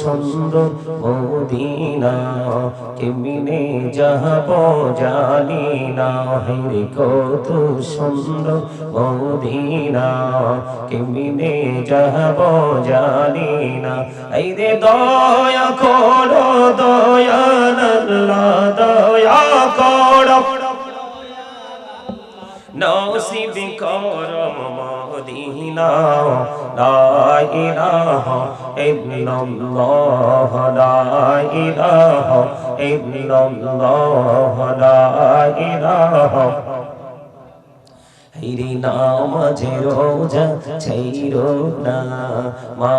সুন্দর মদিনা কেমিনে যাব জানি না হে কত সুন্দর মদিনা কেমিনে যাব জানি না। এই রে দয়া করো দয়াল আল্লাহ দয়া করো। নসিব করম মদিনা লা ইলাহা ইল্লাল্লাহ লা ইলাহা ইল্লাল্লাহ লা ইলাহা হিরি নামাজে রোজা ছাইরো না মা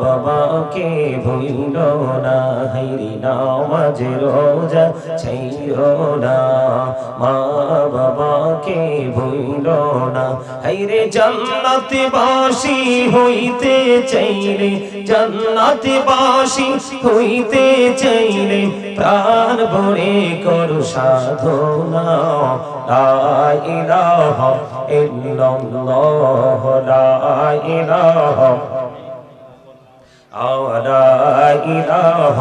বাবাকে ভুইল না হিরি নামাজে রোজা ছাইরো না মা বাবাকে ভুইল না হাইরে জান্নাতে বাসি হইতে চাইলে জান্নাতে বাসি হইতে চাইলে প্রাণ ভরে করু সাধনা লা ইলাহা ইল্লাল্লাহ লা ইলাহা لا إله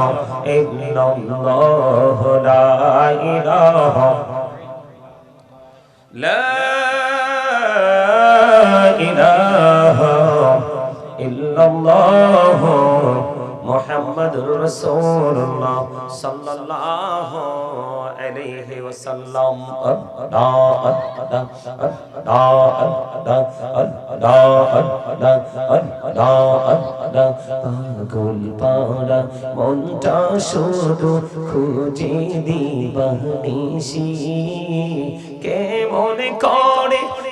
إلا الله لا إله لا إله إلا الله. মুহাম্মাদুর রাসূলুল্লাহ সাল্লাল্লাহু আলাইহি ওয়াসাল্লাম পাগল পাড়া মনটা শুধু খুঁজে দিবানিসি কেমন করে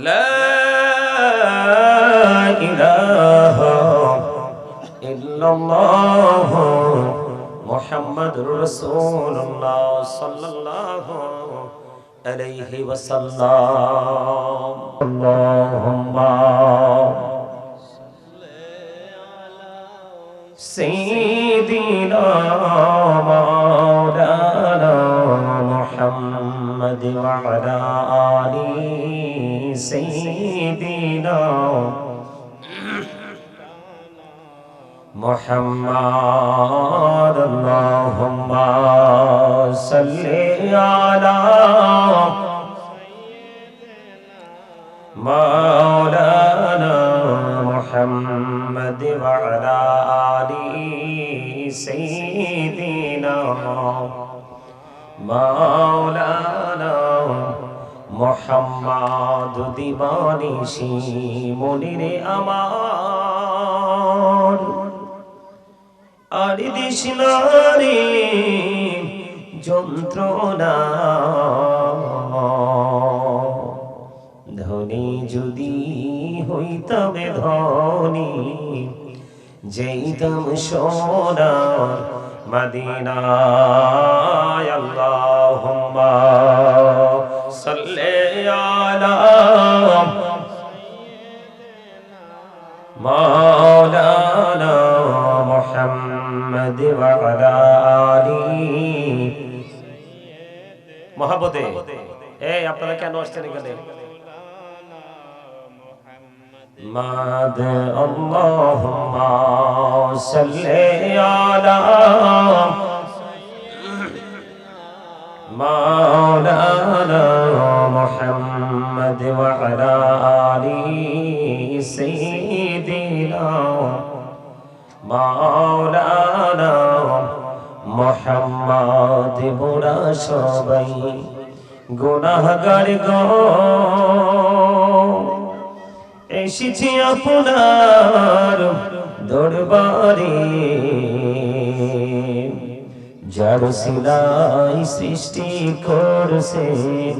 لا إله إلا الله محمد رسول الله صلى الله عليه وسلم. اللهم سيدنا مولانا محمد وعلى آله سيدنا محمد اللهم صل على مولانا محمد وعلى آله سيدنا مولانا মোহাম্মদ দিবানিসি মনিরে আমার। আর দিস রে যন্ত্রণা। ধনী যদি হইতবে ধনী যেইতম সোনা মদিনায় আল্লাহুম্মা। সাল্লি আলা مولانا محمد وعلى آله মহাবতে এই আপনারা কেন আসছেন এখানে মাদ আল্লাহুম্মা সাল্লি আলা مولانا محمد وعلى آله سيدنا مولانا মোহাম্মদ মোরা সবাই গুনাহগার গো এসেছি আপনার দরবারে যার সিলাই সৃষ্টি করছেন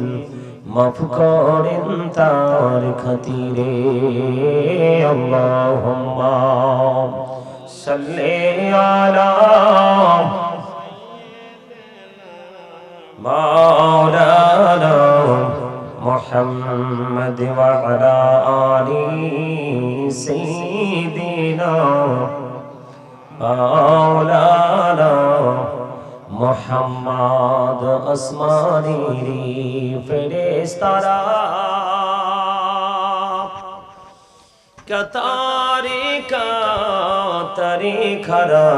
মাফ করেন তার খাতিরে। আল্লাহ সাল্লে আলা কাতারে খরা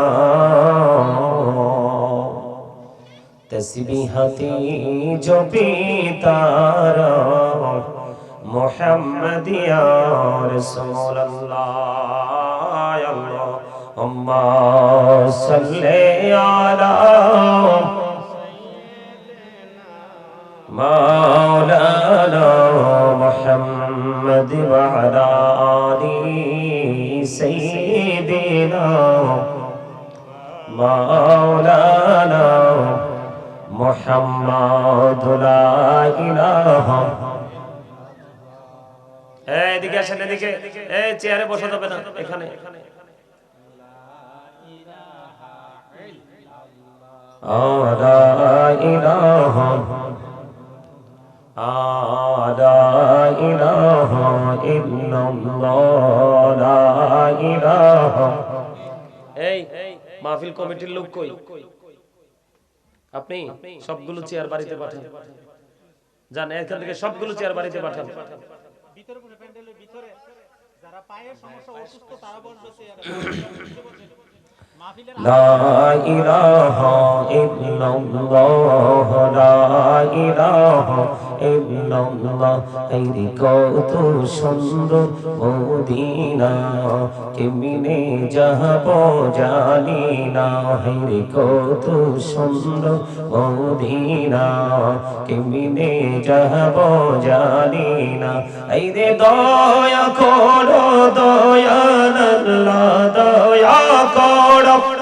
তসবিহতি জপি তারা মোহাম্মদ ইয়া রাসূলুল্লাহ আল্লাহুম্মা সাল্লি আলা مولانا محمد وعلى آل سيدنا مولانا এদিকে আসেন এদিকে। চেয়ারে বসে না এখানে। আদা আদা এই মাহফিল কমিটির লোক কই? আপনি সবগুলো চেয়ার বাড়িতে পাঠান। যান এখান থেকে সবগুলো চেয়ার বাড়িতে পাঠান। ভিতরে إله প্যান্ডেলের ভিতরে। যারা পায়ের সমস্যা অসুস্থ তারা বসবে চেয়ারে। ইল্লাল্লাহ লা ইলাহা ইল্লাল্লাহ। এই কত সুন্দর মদিনা কেমনে যাব জানি না। হেরে কত সুন্দর মদিনা কেমনে যাব জানি না। এই রে দয়া করো দয়া আল্লাহ, দয়া করো।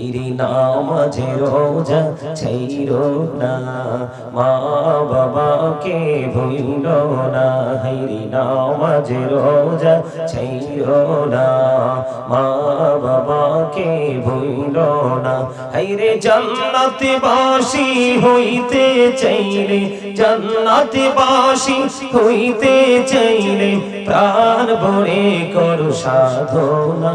হিরি নামাজে রোজা ছাইরো না, মা বাবাকে ভুইল না হিরি নামাজে রোজা ছাইরো না, মা বাবাকে ভুইল না। হাইরে জান্নাতে বাসি হইতে চাইলে জান্নাতে বাসি হইতে চাইলে প্রাণ ভরে করু সাধনা।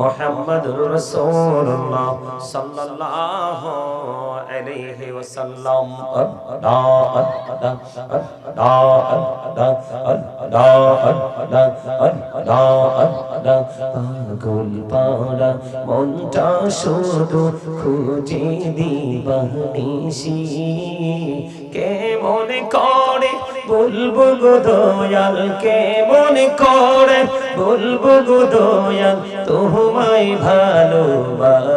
মুহাম্মাদুর রাসূলুল্লাহ সাল্লাল্লাহু আলাইহি ওয়াসাল্লাম। পাগল পাড়া মনটা শুধু খুঁজে দিবা নিশি। কে মনে করে বলব গো দয়াল করে? বলব গো দয়াল তোমায় ভালোবাসি।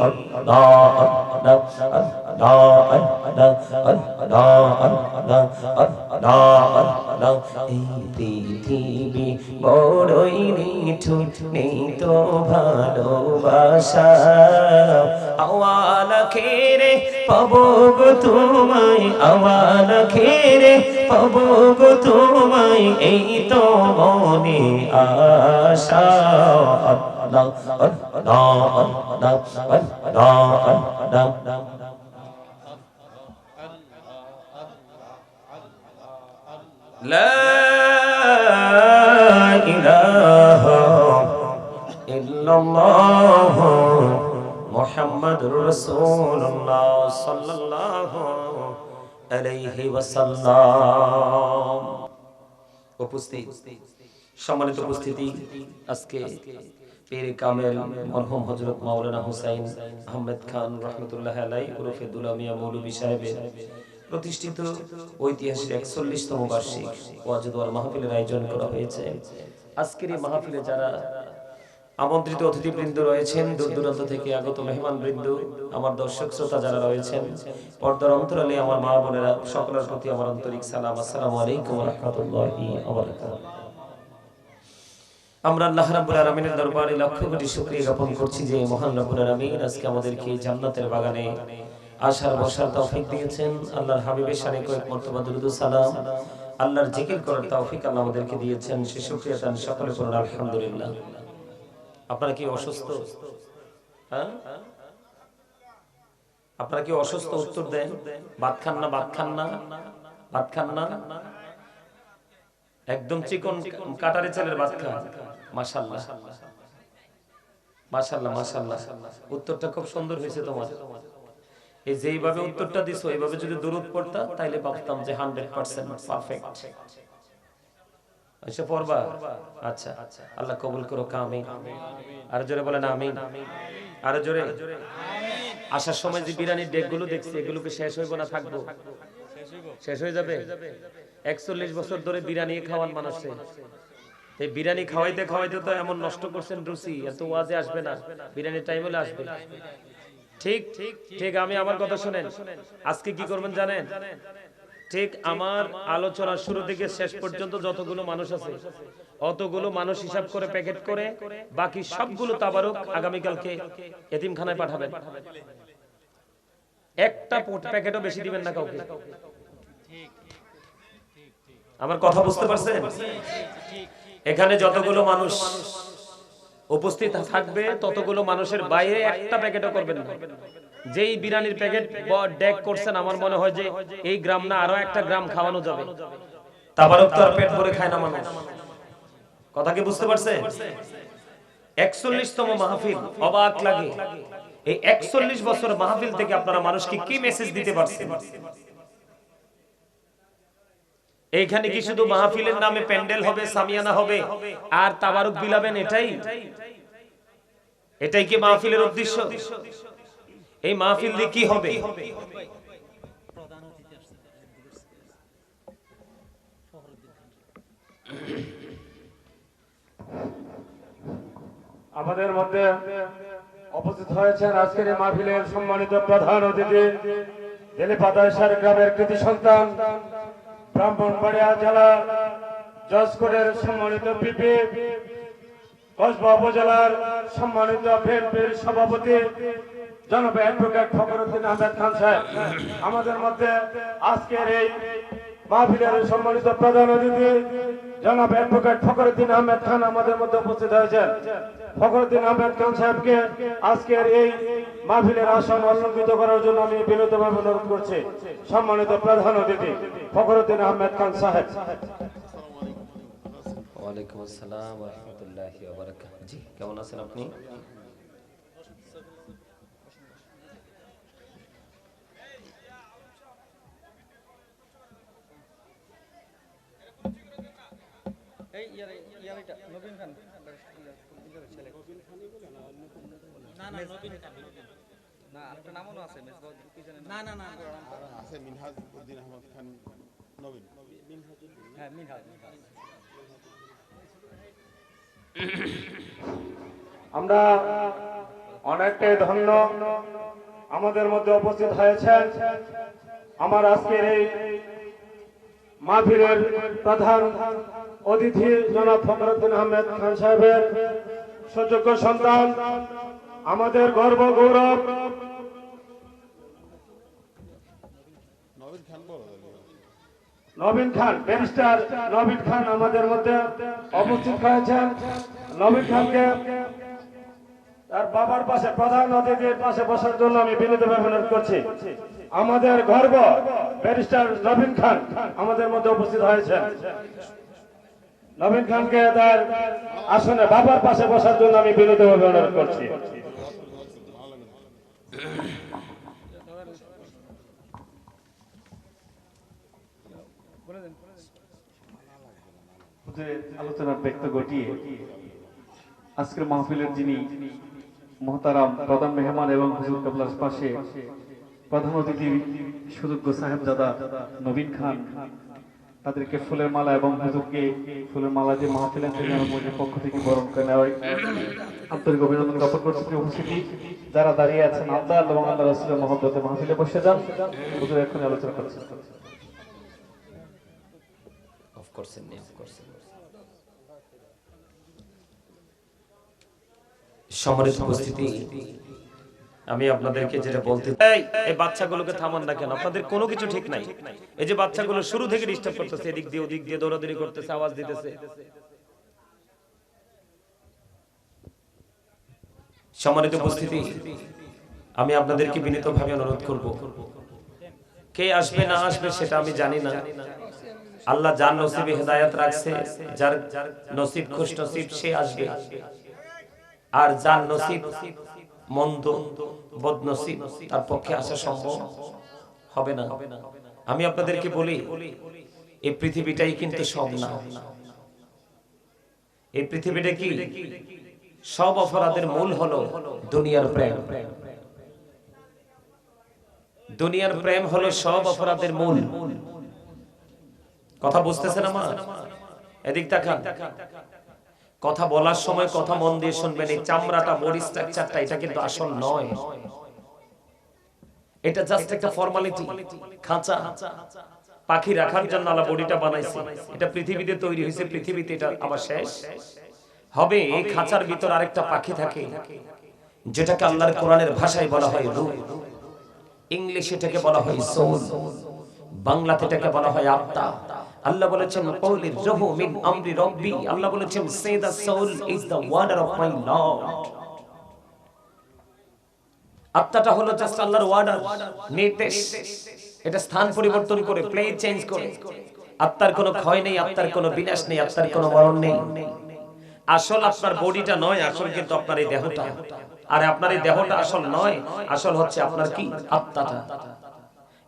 আল্লাহ। এই পৃথিবী খেরে, পাবো গো তোমায়, আওয়ালা খেরে, পাবো গো তোমায়, এই তো মনে আশা। لا إله إلا الله محمد رسول الله صلى الله عليه وسلم. উপস্থিত সম্মানিত উপস্থিতি আজকে পীর কামেল মরহুম হযরত মাওলানা হুসাইন আহমেদ খান রহমতুল্লাহ আলাই ওরফে দুলামিয়া মৌলভী সাহেবের প্রতিষ্ঠিত ঐতিহাসিক একচল্লিশতম বার্ষিক ওয়াজুদওয়াল মাহফিলের আয়োজন করা হয়েছে। আজকের এই মাহফিলে যারা আমন্ত্রিত অতিথিবৃন্দ রয়েছেন, দূর দূরান্ত থেকে আগত মেহমান বৃন্দ আমার দর্শক শ্রোতা যারা রয়েছেন, পর্দার অন্তরালে আমার মা বোনেরা সকলের প্রতি আমার আন্তরিক সালাম। আসসালামু আলাইকুম রহমতুল্লাহি আমরা আল্লাহ রাব্বুল আলামিনের দরবারে লক্ষ কোটি শুকরিয়া জ্ঞাপন করছি যে মহান রব্বুল আলামিন আজকে আমাদেরকে জান্নাতের বাগানে আসার বসার তৌফিক দিয়েছেন। আল্লাহর হাবিবের শানে কয়েক মর্তবা দুরুদ সালাম। আল্লাহর জিকির করার তৌফিক আল্লাহ আমাদেরকে দিয়েছেন। সে শুকরিয়া তান সকলে পড়ুন আলহামদুলিল্লাহ। আপনারা কি অসুস্থ? হ্যাঁ? আপনারা কি অসুস্থ? উত্তর দেন। ভাত খান না, ভাত খান না? ভাত খান না? একদম চিকন কাটারি ছেলের ভাত খান। মাশাল্লাহ মাশাল্লাহ মাশাল্লাহ উত্তরটা খুব সুন্দর হয়েছে তোমার। এই যেইভাবে উত্তরটা দিছো, এইভাবে যদি পড়তা, তাইলে ভাবতাম যে হান্ড্রেড পার্সেন্ট পারফেক্ট পড়বা? আচ্ছা আল্লাহ কবুল কামিন আর জোরে বলেন, আমিন। আর জোরে। আসার সময় যে বিরিয়ানির ডেকগুলো দেখছি এগুলোকে শেষ হইব না থাকব? শেষ হয়ে যাবে? একচল্লিশ বছর ধরে বিরিয়ানি খাওয়ান মানুষে এই বিরিয়ানি খাওয়াইতে খাওয়াইতে তো এমন নষ্ট করছেন রুচি, এত ওয়াজে আসবে না, বিরিয়ানির টাইম হলে আসবে। ঠিক ঠিক ঠিক আমি আমার কথা শুনেন। আজকে কি করবেন জানেন? ঠিক আমার আলোচনার শুরু থেকে শেষ পর্যন্ত যতগুলো মানুষ আছে, অতগুলো মানুষ হিসাব করে প্যাকেট করে, বাকি সবগুলো তাবারক আগামীকালকে এতিমখানায় পাঠাবেন। একটা প্যাকেটও বেশি দিবেন না কাউকে। আমার কথা বুঝতে পারছেন? এখানে যতগুলো মানুষ উপস্থিত থাকবে ততগুলো মানুষের বাইরে একটা প্যাকেটও করবেন না। যেই বিরিয়ানির প্যাকেট ডেক করছেন আমার মনে হয় যে এই গ্রাম না আরও একটা গ্রাম খাওয়ানো যাবে। তাবারক তো আর পেট ভরে খায় না মানুষ। কথা কি বুঝতে পারছে? একচল্লিশতম মাহফিল অবাক লাগে। এই একচল্লিশ বছর মাহফিল থেকে আপনারা মানুষকে কি মেসেজ দিতে পারছেন? এইখানে কি শুধু মাহফিলের নামে প্যান্ডেল হবে সামিয়ানা হবে আর তাবারুক বিলাবেন এটাই? এটাই। কি মাহফিলের উদ্দেশ্য? এই মাহফিল দিয়ে কি হবে? আমাদের মধ্যে উপস্থিত হয়েছেন আজকের এই মাহফিলের সম্মানিত প্রধান অতিথি দেলিপাতাইশার গ্রামের কৃতি সন্তান ব্রাহ্মণবাড়িয়া জেলা জজকোটের সম্মানিত পিপি কসবা উপজেলার সম্মানিত বিএনপির সভাপতি জনপ্রিয় অ্যাডভোকেট ফখরুদ্দিন আহমেদ খান সাহেব। আমাদের মধ্যে আজকের এই মাহফিলের সম্মানিত প্রধান অতিথি, জনাব অ্যাডভোকেট ফখরুদ্দিন আহমেদ খান আমাদের মধ্যে উপস্থিত হয়েছেন ফখরুদ্দিন আহমেদ খান সাহেবকে আজকের এই মাহফিলের আসন অলঙ্কিত করার জন্য আমি বিনীতভাবে অনুরোধ করছি। সম্মানিত প্রধান অতিথি, ফখরুদ্দিন আহমেদ খান সাহেব। ওয়ালাইকুম আসসালাম রাহমাতুল্লাহি জি, কেমন আছেন আপনি? এই ইয়ার ইয়ার এটা নবীন খান। ছেলে না না নবীন খান না আরেকটা নামও আছে না না না আছে মিনহাজ উদ্দিন আহমদ খান নবীন। হ্যাঁ মিনহাজ মিনহাজ। আমরা অনেকটাই ধন্য আমাদের মধ্যে উপস্থিত হয়েছেন। আমার আজকের এই মাহফিলের প্রধান অতিথি জনাব ফখরুদ্দিন আহমেদ খান সাহেবের সুযোগ্য সন্তান, আমাদের গর্ব গৌরব। নবীন খান ব্যারিস্টার নবীন খান আমাদের মধ্যে উপস্থিত হয়েছেন। নবীন খানকে তার বাবার পাশে, প্রধান অতিথির পাশে বসার জন্য আমি বিনীতভাবে করছি। আমাদের গর্ব, ব্যারিস্টার নবীন খান আমাদের মধ্যে উপস্থিত হয়েছেন। নবীন খানকে তার আসনে বাবার পাশে বসার জন্য আমি বিনীতভাবে অনুরোধ করছি। আলোচনার ব্যক্ত ঘটিয়ে আজকের মাহফিলের যিনি মহতারাম প্রধান মেহমান এবং হুজুর কাবলার পাশে প্রধান অতিথি সুযোগ্য সাহেবজাদা নবীন খান। তাদেরকে ফুলের মালা এবং হুজুরকে ফুলের মালা দিয়ে মসজিদের পক্ষ থেকে বরণ করে নেওয়া আন্তরিক অভিনন্দন জ্ঞাপন করছি উপস্থিতি, যারা দাঁড়িয়ে আছেন আল্লাহ এবং আল্লাহ রসুলের মহব্বতে মাহফিলে বসে যান। হুজুর এখন আলোচনা করছেন। অফ উপস্থিতি আমি আপনাদেরকে যেটা বলতে এই এই বাচ্চাগুলোকে থামান না কেন আপনাদের কোনো কিছু ঠিক নাই। এই যে বাচ্চাগুলো শুরু থেকে ডিস্টার্ব করতেছে, এদিক দিয়ে ওদিক দিয়ে দৌড়াদৌড়ি করতেছে, আওয়াজ দিতেছে। সম্মানিত উপস্থিতি, আমি আপনাদেরকে বিনীতভাবে অনুরোধ করব। কে আসবে না আসবে সেটা আমি জানি না। আল্লাহ যার নসিবে হেদায়েত রাখছে, যার নসিব খুশ নসিব সে আসবে। আর যার নসিব মন্দ, বদনসিব তার পক্ষে আসা সম্ভব হবে না। আমি আপনাদেরকে বলি, এই পৃথিবীটাই কিন্তু সব না। এই পৃথিবীটা কি? সব অপরাধের মূল হলো দুনিয়ার প্রেম। দুনিয়ার প্রেম হলো সব অপরাধের মূল। কথা বুঝতেছেন আমার? এদিক তাকান। কথা বলার সময় কথা মন দিয়ে শুনবেন, এই চামড়াটা বডি স্ট্রাকচারটা এটা কিন্তু আসল নয়। এটা জাস্ট একটা ফর্মালিটি খাঁচা। পাখি রাখার জন্য আল্লাহ বডিটা বানাইছে। এটা পৃথিবীতে তৈরি হয়েছে, পৃথিবীতে এটা আবার শেষ। হবে, এই খাঁচার ভিতর আরেকটা পাখি থাকে, যেটাকে আল্লাহর কোরআনের ভাষায় বলা হয় রূহ ইংলিশে এটাকে বলা হয় সোল বাংলাতে এটাকে বলা হয় আত্মা। আল্লাহ বলেছেন, কওলি রহু মিন আমরি রব্বি। আল্লাহ বলেছেন say the soul is the order of my Lord. আত্মাটা হলো জাস্ট আল্লাহর ওয়ার্ডার, নির্দেশ। এটা স্থান পরিবর্তন করে প্লে চেঞ্জ করে। আত্মার কোনো ক্ষয় নেই, আত্মার কোনো বিনাশ নেই, আত্মার কোনো মরণ নেই। আসল আপনার বডিটা নয়, আসল কিন্তু আপনার এই দেহটা। আর আপনার এই দেহটা আসল নয়, আসল হচ্ছে আপনার কি? আত্মাটা।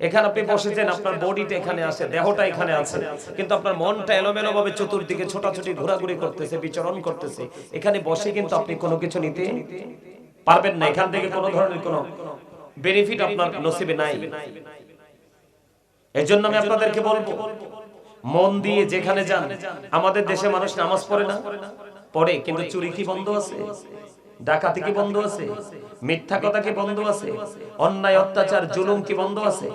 এখানে আপনি বসেছেন আপনার বডিটা এখানে আছে দেহটা এখানে আছে। কিন্তু আপনার মনটা এলোমেলো ভাবে চতুর্দিকে ছোটাছুটি ঘোরাঘুরি করতেছে বিচরণ করতেছে। এখানে বসে কিন্তু আপনি কোনো কিছু নিতে পারবেন না। এখান থেকে কোনো ধরনের কোনো বেনিফিট আপনার নসিবে নাই। এই জন্য আমি আপনাদেরকে বলব মন দিয়ে যেখানে যান আমাদের দেশে মানুষ নামাজ পড়ে না পড়ে কিন্তু চুরি কি বন্ধ আছে? ডাকাতি কি বন্ধ আছে? মিথ্যা কথা কি বন্ধ আছে? অন্যায়, অত্যাচার, জুলুম কি বন্ধ আছে?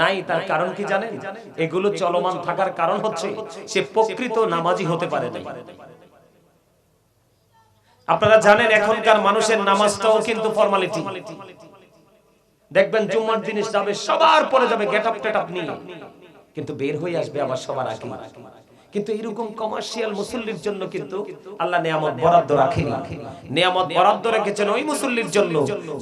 নাই, তার কারণ কি জানেন? এগুলো চলমান থাকার কারণ হচ্ছে সে প্রকৃত নামাজি হতে পারে না আপনারা জানেন এখনকার মানুষের নামাজটাও কিন্তু ফর্মালিটি দেখবেন জুম্মার জিনিস যাবে, সবার পরে যাবে গেট আপ, টেট আপ নিয়ে। কিন্তু বের হয়ে আসবে আবার সবার আগে। কিন্তু এরকম কমার্শিয়াল মুসল্লির জন্য কিন্তু আল্লাহ নিয়ামত বরাদ্দ রাখেনি। নিয়ামত বরাদ্দ রেখেছেন ওই মুসল্লির জন্য।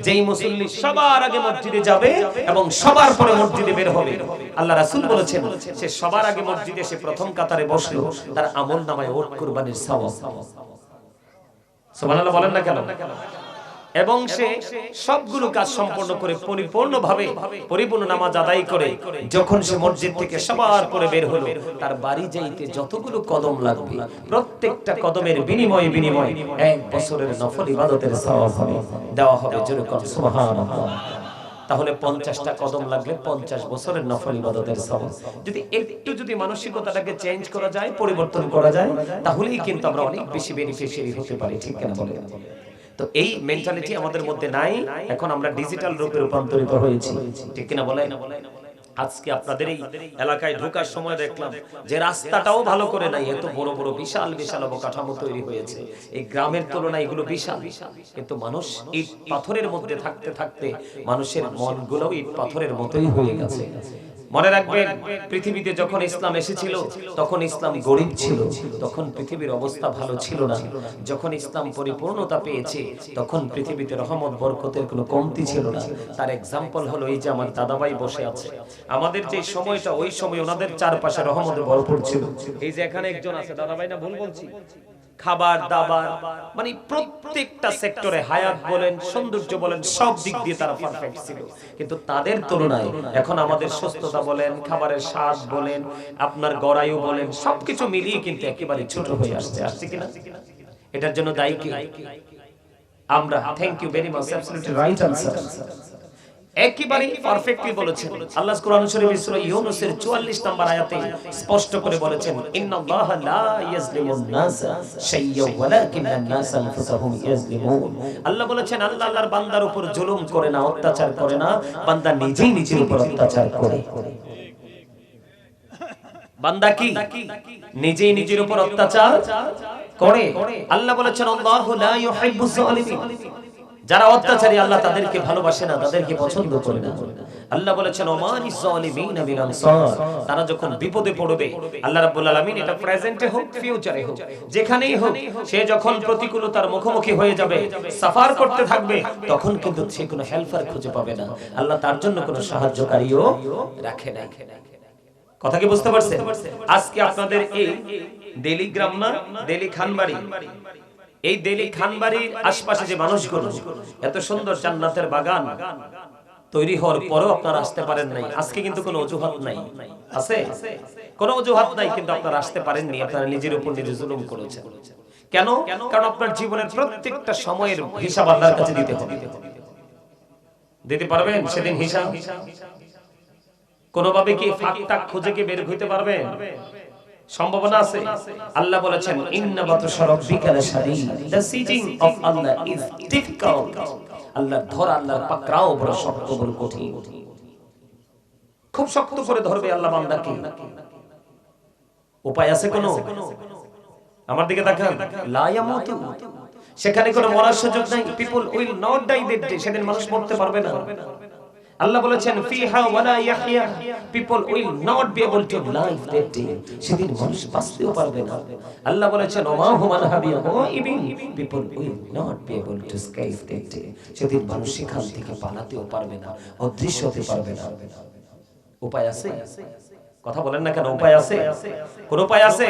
যেই মুসল্লি সবার আগে মসজিদে যাবে এবং সবার পরে মসজিদে বের হবে। আল্লাহ রাসূল বলেছেন সে সবার আগে মসজিদে সে প্রথম কাতারে বসল তার আমল নামায় ওট কুরবানির সওয়াব। সুবহানাল্লাহ বলেন না কেন? এবং সে সবগুলো কাজ সম্পন্ন করে পরিপূর্ণভাবে পরিপূর্ণ নামাজ আদায় করে যখন সে মসজিদ থেকে সবার পরে বের হলো তার বাড়ি যাইতে যতগুলো কদম লাগবে প্রত্যেকটা কদমের বিনিময়ে বিনিময়ে এক বছরের নফল ইবাদতের সওয়াব হবে। দেওয়া হবে জোরে কর সুবহানাল্লাহ। তাহলে পঞ্চাশটা কদম লাগলে পঞ্চাশ বছরের নফল ইবাদতের সওয়াব। যদি একটু যদি মানসিকতাটাকে চেঞ্জ করা যায় পরিবর্তন করা যায় তাহলেই কিন্তু আমরা অনেক বেশি বেনিফিশিয়ারি হতে পারি ঠিক কেন বলেন? তো এই মেন্টালিটি আমাদের মধ্যে নাই। এখন আমরা ডিজিটাল রূপে রূপান্তরিত হয়েছি। ঠিক কিনা বলেন? আজকে আপনাদের এই এলাকায় ঢোকার সময় দেখলাম যে রাস্তাটাও ভালো করে নাই। এত বড় বড় বিশাল বিশাল অবকাঠামো তৈরি হয়েছে। এই গ্রামের তুলনায় এগুলো বিশাল। কিন্তু মানুষ ইট পাথরের মধ্যে থাকতে থাকতে মানুষের মনগুলোও ইট পাথরের মতোই হয়ে গেছে। মনে রাখবেন, পৃথিবীতে যখন ইসলাম এসেছিল, তখন ইসলাম গরিব ছিল, তখন পৃথিবীর অবস্থা ভালো ছিল না। যখন ইসলাম পরিপূর্ণতা পেয়েছে, তখন পৃথিবীতে রহমত, বরকতের কোনো কমতি ছিল না। তার এক্সাম্পল হলো এই যে আমার দাদাভাই বসে আছে। আমাদের যে সময়টা, ওই সময় ওনাদের চারপাশে রহমতে ভরপুর ছিল। এই যে এখানে একজন আছে, দাদাভাই না ভুল বলছি? খাবার দাবার মানে প্রত্যেকটা সেক্টরে হায়াত বলেন সৌন্দর্য বলেন সব দিক দিয়ে তারা পারফেক্ট ছিল। কিন্তু তাদের তুলনায় এখন আমাদের সুস্থতা বলেন খাবারের স্বাদ বলেন আপনার গড়ায়ু বলেন সবকিছু মিলিয়ে কিন্তু একেবারে ছোট হয়ে আসছে আসছে কিনা? এটার জন্য দায়ী কি? আমরা thank you very much absolutely right answer একেবারে পারফেক্টলি বলেছেন। আল্লাহ কোরআন শরীফ সূরা ইউনূসের 44 নম্বর আয়াতে স্পষ্ট করে বলেছেন, ইন্নাল্লাহা লা ইয়াজলিমুন নাসা শাইয়্যা ওয়ালাকিন্নান নাসা আনফুসাহুম ইয়াজলিমুন। আল্লাহ বলেছেন, আল্লাহ আল্লাহর বান্দার উপর জুলুম করে না, অত্যাচার করে না, বান্দা নিজেই নিজের উপর অত্যাচার করে। বান্দা কি? নিজেই নিজের উপর অত্যাচার করে? আল্লাহ বলেছেন, আল্লাহু লা ইউহিব্বুজ জালিমিন। যারা অত্যাচারী, আল্লাহ তাদেরকে ভালোবাসে না, তাদেরকে পছন্দ করে না। আল্লাহ বলেছেন ওমানিস জালিমিনা বিল আনসার। তারা যখন বিপদে পড়বে, আল্লাহ রাব্বুল আলামিন এটা প্রেজেন্টে হোক, ফিউচারে হোক, যেখানেই হোক, সে যখন প্রতিকূলতার মুখোমুখি হয়ে যাবে, সাফার করতে থাকবে, তখন কিন্তু সে কোনো হেল্পার খুঁজে পাবে না। আল্লাহ তার জন্য কোনো সাহায্যকারীও রাখে না কথা কি বুঝতে পারছেন? আজকে আপনাদের এই দেলি গ্রাম না দেলি খানবাড়ি এই দেলি খানবাড়ির আশপাশে যে মানুষগুলো, এত সুন্দর জান্নাতের বাগান তৈরি হওয়ার পরেও আপনারা আসতে পারেন নাই। আজকে কিন্তু কোনো অজুহাত নাই। আছে? কোনো অজুহাত নাই, কিন্তু আপনারা আসতে পারেননি। আপনারা নিজের উপর নিজে জুলুম করেছেন। কেন? কারণ আপনার জীবনের প্রত্যেকটা সময়ের হিসাব আল্লাহর কাছে দিতে হবে। দিতে পারবেন সেদিন হিসাব? কোনোভাবে কি ফাঁক খুঁজে কি বের হইতে পারবেন? সম্ভাবনা আছে। আল্লাহ বলেছেন ইন্না বাতশা রাব্বিকা লাশাদীদ। The seizing of Allah is difficult আল্লাহ ধর, আল্লাহর পাকড়াও বড় শক্ত, বড় কঠিন। খুব শক্ত করে ধরবে আল্লাহ বান্দাকে। উপায় আছে কোনো? আমার দিকে তাকান। লা ইয়ামুতু। সেখানে কোনো মরার সুযোগ নাই। People will not die that day সেদিন মানুষ মরতে পারবে না। আল্লাহ বলেছেন ফিহা ওয়ালা ইয়াহইয়া people will not be able to live that day সেদিন মানুষ বাঁচতেও পারবে না। আল্লাহ বলেছেন ওমা হুমান হাবিয়া ও ইবিন people will not be able to escape that day সেদিন মানুষ সেখান থেকে পালাতেও পারবে না অদৃশ্য হতে পারবে না। উপায় আছে? কথা বলেন না কেন উপায় আছে? কোন উপায় আছে?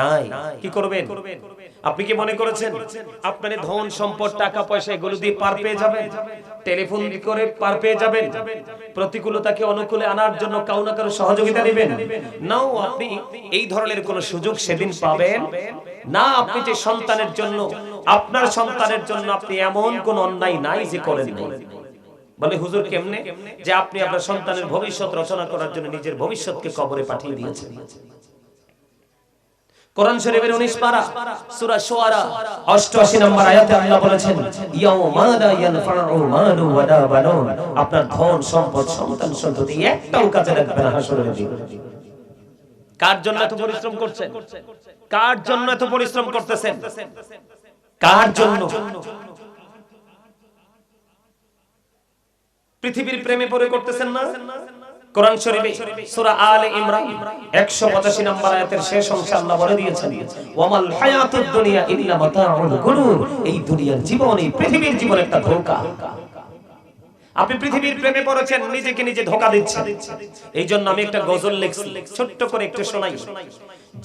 নাই। কি করবেন? আপনি কি মনে করেছেন? আপনার ধন, সম্পদ, টাকা, পয়সা এগুলো দিয়ে পার পেয়ে যাবেন? টেলিফোন করে পার পেয়ে যাবেন? প্রতিকূলতাকে অনুকূলে আনার জন্য কাউ না কারও সহযোগিতা নেবেন? নাও, আপনি এই ধরনের কোন সুযোগ সেদিন পাবেন? না, আপনি যে সন্তানের জন্য, আপনার সন্তানের জন্য আপনি এমন কোন অন্যায় নাই যে করেন নাই। বলে হুজুর কেমনে? যে আপনি আপনার সন্তানের ভবিষ্যৎ রচনা করার জন্য নিজের ভবিষ্যৎকে কবরে পাঠিয়ে দিয়েছেন। কোরআন শরীফের 19 পারা, সূরা শুআরা 88 নম্বর আয়াতে আল্লাহ বলেছেন ইয়ানফাউ বানুন। আপনার ধন, সম্পদ, সন্তান সন্ততি একটাও কাজে লাগবে না হাসরের দিন কার জন্য এত পরিশ্রম করছেন? কার জন্য এত পরিশ্রম করতেছেন? কার জন্য? পৃথিবীর প্রেমে পড়ে করতেছেন না? কোরআন শরীফে সূরা আলে ইমরান 185 নম্বর আয়াতের শেষ অংশে আল্লাহ বলে দিয়েছেন, ওয়ামাল হায়াতুদ দুনিয়া ইল্লা মাতাউল গুরুর। এই দুনিয়ার জীবন, এই পৃথিবীর জীবন একটা ধোঁকা। আপনি পৃথিবীর প্রেমে পড়েছেন, নিজেকে নিজে ধোঁকা দিচ্ছেন। এই জন্য আমি একটা গজল লিখছি, ছোট্ট করে একটু শোনাই।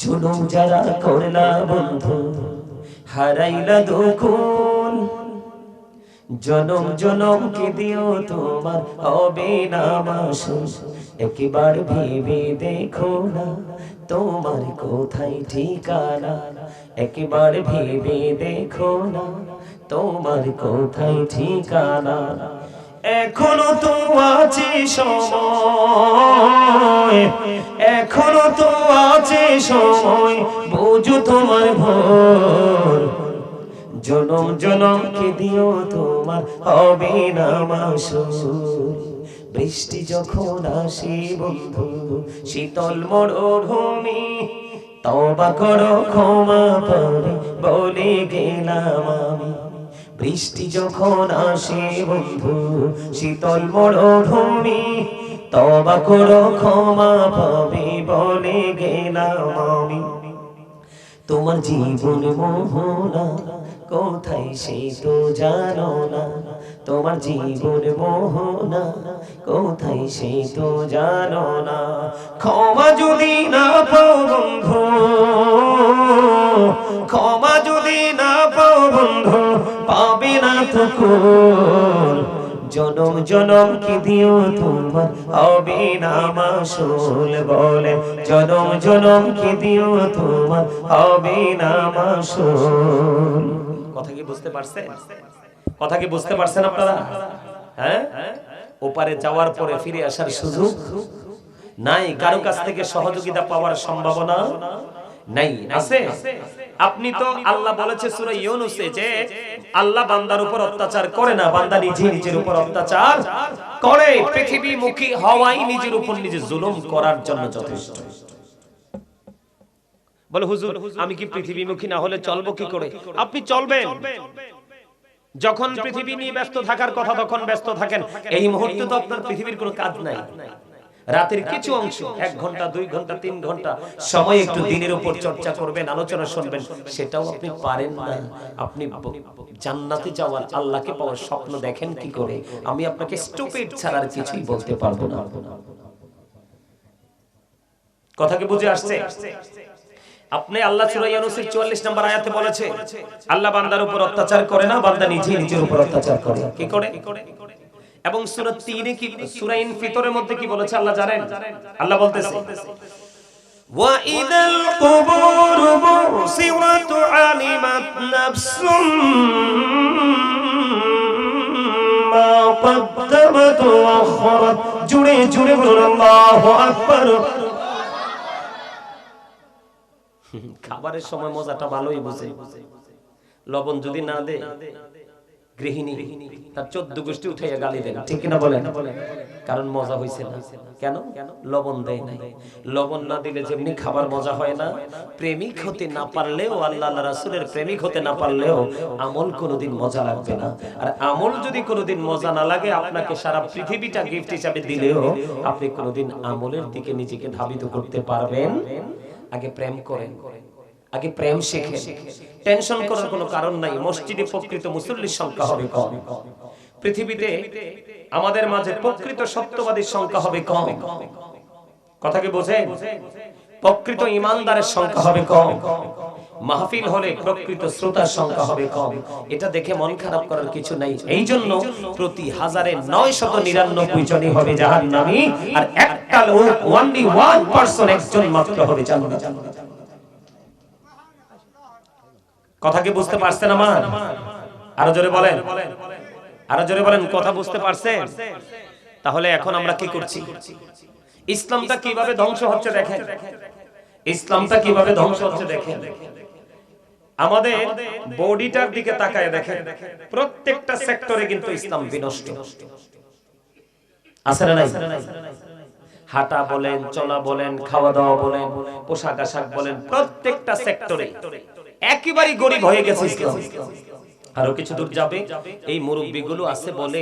জুলুম যারা করলা বন্ধু, হারাইলা দুকুল। জনম জনম কে দিও তোমার? হবে না মাসুস একবার ভেবে দেখো না তোমার কোথায় ঠিকানা। একবার ভেবে দেখো না তোমার কোথায় ঠিকানা। এখনও তো আছে সময়, এখনও তো আছে সময়, বুঝো তোমার ভোর। জনম জনম কে দিও তোমার? হবে না বৃষ্টি যখন আসে বন্ধু, শীতল মরুভূমি, তবা করো, ক্ষমা পাবে বলে গেলাম আমি। বৃষ্টি যখন আসে বন্ধু, শীতল মরুভূমি, তবা করো, ক্ষমা পাবে বলে গেলাম আমি। তোমার জীবন মোহনা কোথায় সে তো জানো না, তোমার জীবন মোহনা। কোথায় সে তো জানো না, ক্ষমা যদি না পাও বন্ধু, ক্ষমা যদি না পাও বন্ধু, পাবে না তো জনম জনম কি দিও তোমার হবে না মাসুল বলে? জনম জনম কি দিও তোমার হবে না মাসুল কথা কি বুঝতে পারছেন কথা কি বুঝতে পারছেন আপনারা? হ্যাঁ? ওপারে যাওয়ার পরে ফিরে আসার সুযোগ? নাই, কারও কাছ থেকে সহযোগিতা পাওয়ার সম্ভাবনা নাই, আছে? আপনি তো আল্লাহ বলেছে সূরা ইউনুসে যে আল্লাহ বান্দার উপর অত্যাচার করে না, বান্দা নিজে নিজের উপর অত্যাচার করে। পৃথিবী মুখী হওয়াই নিজের উপর নিজে জুলুম করার জন্য যথেষ্ট। বলে, হুজুর, আমি কি পৃথিবীমুখী না হলে চলবো কি করে? আপনি চলবেন। যখন পৃথিবী নিয়ে ব্যস্ত থাকার কথা তখন ব্যস্ত থাকেন। এই মুহূর্তে তো আপনার পৃথিবীর কোনো কাজ নাই। রাতের কিছু অংশ, এক ঘণ্টা, দুই ঘণ্টা, তিন ঘণ্টা, সময় একটু দিনের উপর চর্চা করবেন, আলোচনা শুনবেন, সেটাও আপনি পারেন না। আপনি জান্নাতে যাওয়ার আল্লাহকে পাওয়ার স্বপ্ন দেখেন কি করে? আমি আপনাকে স্টুপিড ছাড়ার কিছুই বলতে পারব না। কথা কি বুঝে আসছে? আপনি আল্লাহ সূরা ইউনূসের 44 নম্বর আয়াতে বলেছে আল্লাহ বান্দার উপর অত্যাচার করে না বান্দা নিজে নিজের উপর অত্যাচার করে কি করে এবং সূরা 3 এ কি সূরা ইনফিতরের মধ্যে কি বলেছে আল্লাহ জানেন আল্লাহ বলতেছে وَإِذَا الْقُبُورُ بُعْثِرَتْ عَلِمَتْ نَفْسٌ مَا قَدَّمَتْ وَأَخَّرَتْ জুড়ে জুড়ে বলুন আল্লাহু আকবার খাবারের সময় মজাটা ভালোই বুঝে। লবণ যদি না দে গৃহিণী তার চোদ্দ গোষ্ঠী উঠাইয়া গালি দেন। ঠিক কিনা বলেন? কারণ মজা হইছে না। কেন? লবণ দেয় নাই। লবণ না দিলে যেমনি খাবার মজা হয় না, প্রেমিক হতে না পারলেও, আল্লাহ রাসূলের প্রেমিক হতে না পারলেও আমল কোনোদিন মজা লাগবে না। আর আমল যদি কোনোদিন মজা না লাগে, আপনাকে সারা পৃথিবীটা গিফট হিসাবে দিলেও আপনি কোনোদিন আমলের দিকে নিজেকে ধাবিত করতে পারবেন আগে প্রেম করেন, আগে প্রেম শেখেন। টেনশন করার কোনো কারণ নাই, মসজিদে প্রকৃত মুসল্লির সংখ্যা হবে কম। পৃথিবীতে আমাদের মাঝে প্রকৃত সত্যবাদীর সংখ্যা হবে কম। কথা কি বোঝেন? প্রকৃত ইমানদারের সংখ্যা হবে কম। মাহফিল হলে প্রকৃত শ্রোতার সংখ্যা হবে কম। এটা দেখে মন খারাপ করার কিছু নাই। এই জন্য প্রতি হাজারে নয় শত নিরানব্বই জনই হবে জাহান নামি আর পার্সন একজন মাত্র হবে জান্নাত। কথা কি বুঝতে পারছেন আমার? আরও জোরে বলেন। আরও জোরে বলেন, কথা বুঝতে পারছেন? তাহলে এখন আমরা কি করছি? ইসলামটা কীভাবে ধ্বংস হচ্ছে দেখেন। ইসলামটা কীভাবে ধ্বংস হচ্ছে দেখেন। আমাদের বডিটার দিকে তাকায় দেখেন। প্রত্যেকটা সেক্টরে কিন্তু ইসলাম বিনষ্ট। নাই? হাঁটা বলেন, চলা বলেন, খাওয়া দাওয়া বলেন, পোশাক আশাক বলেন, প্রত্যেকটা সেক্টরে একেবারে গরিব হয়ে গেছে আরও কিছু দূর যাবে? এই মুরব্বীগুলো আছে বলে